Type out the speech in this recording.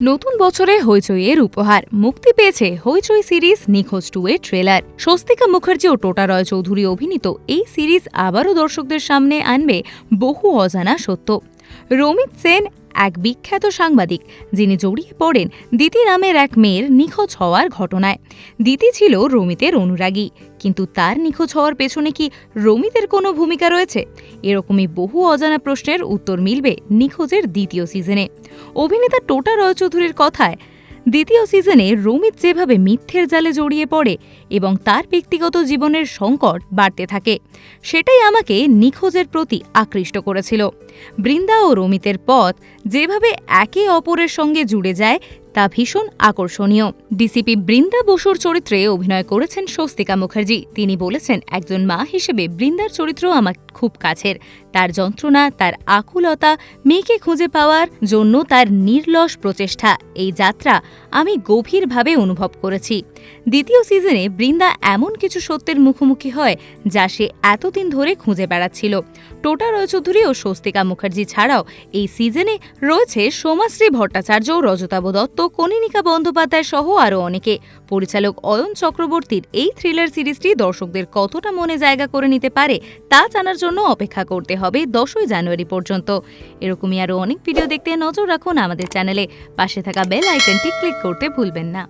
নতুন বছরে হইচই এর উপহার। মুক্তি পেয়েছে হইচই সিরিজ নিখোঁজ টু এর ট্রেলার। স্বস্তিকা মুখার্জি ও টোটা রয় চৌধুরী অভিনীত এই সিরিজ আবারও দর্শকদের সামনে আনবে বহু অজানা সত্য। রমিত সেন এক বিখ্যাত সাংবাদিক, যিনি জড়িয়ে পড়েন দিতি নামের এক মেয়ের নিখোঁজ হওয়ার ঘটনায়। দিতি ছিল রমিতের অনুরাগী, কিন্তু তার নিখোঁজ হওয়ার পেছনে কি রমিতের কোনো ভূমিকা রয়েছে? এরকমই বহু অজানা প্রশ্নের উত্তর মিলবে নিখোঁজের দ্বিতীয় সিজনে। অভিনেতা টোটা রয়চৌধুরীর কথায় দ্বিতীয় সিজনে রোমিত যেভাবে মিথ্যের জালে জড়িয়ে পড়ে এবং তার ব্যক্তিগত জীবনের সংকট বাড়তে থাকে, সেটাই আমাকে নিখোঁজের প্রতি আকৃষ্ট করেছিল। বৃন্দা ও রোমিতের পথ যেভাবে একে অপরের সঙ্গে জুড়ে যায়, তা ভীষণ আকর্ষণীয়। ডিসিপি বৃন্দা বসুর চরিত্রে অভিনয় করেছেন স্বস্তিকা মুখার্জি। তিনি বলেছেন, একজন মা হিসেবে বৃন্দার চরিত্র আমার খুব কাছের। তার যন্ত্রণা, তার আকুলতা মেয়েকে খুঁজে পাওয়ার জন্য তার নির্লস প্রচেষ্টা। এই যাত্রা আমি গভীরভাবে অনুভব করেছি। দ্বিতীয় সিজনে বৃন্দা এমন কিছু সত্যের মুখোমুখি হয় যা সে এতদিন ধরে খুঁজে বেড়াচ্ছিল। টোটা রয়চৌধুরী ও স্বস্তিকা মুখার্জি ছাড়াও এই সিজনে রয়েছে সোমাশ্রী ভট্টাচার্য, রজতাভ দত্ত কনিনিকা বন্দ্যোপাধ্যায় সহ আরও অনেকে। পরিচালক অয়ন চক্রবর্তীর এই থ্রিলার সিরিজটি দর্শকদের কতটা মনে জায়গা করে নিতে পারে তা জানার জন্য অপেক্ষা করতে হবে দশই জানুয়ারি পর্যন্ত। এরকমই আরও অনেক ভিডিও দেখতে নজর রাখুন আমাদের চ্যানেলে পাশে থাকা বেল আইকনটি ক্লিক করতে ভুলবেন না।